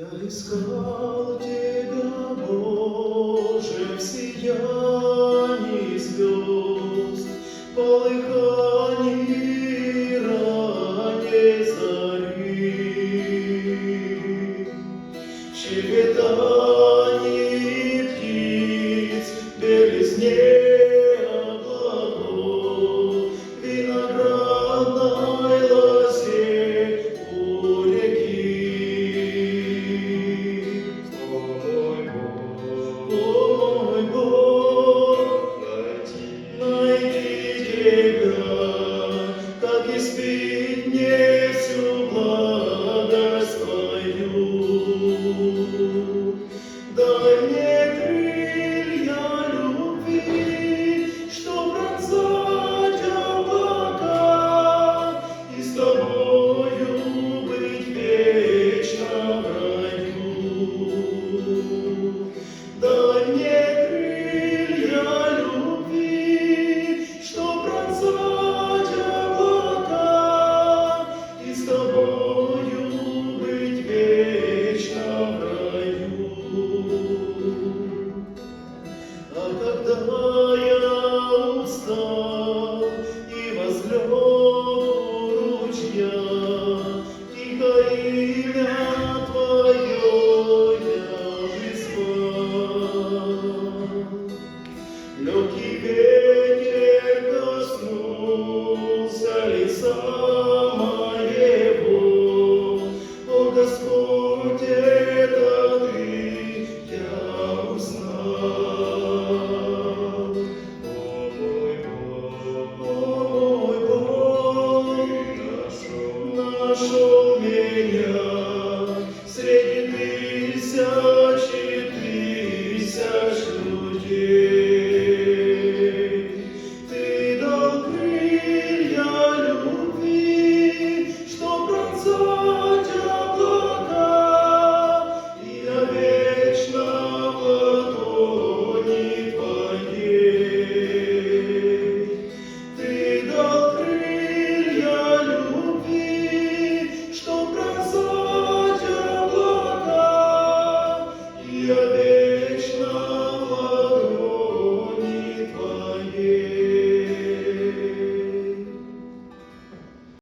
Я искал Тебя, Боже, в сиянии звезд, полыхал. світні. Senhor.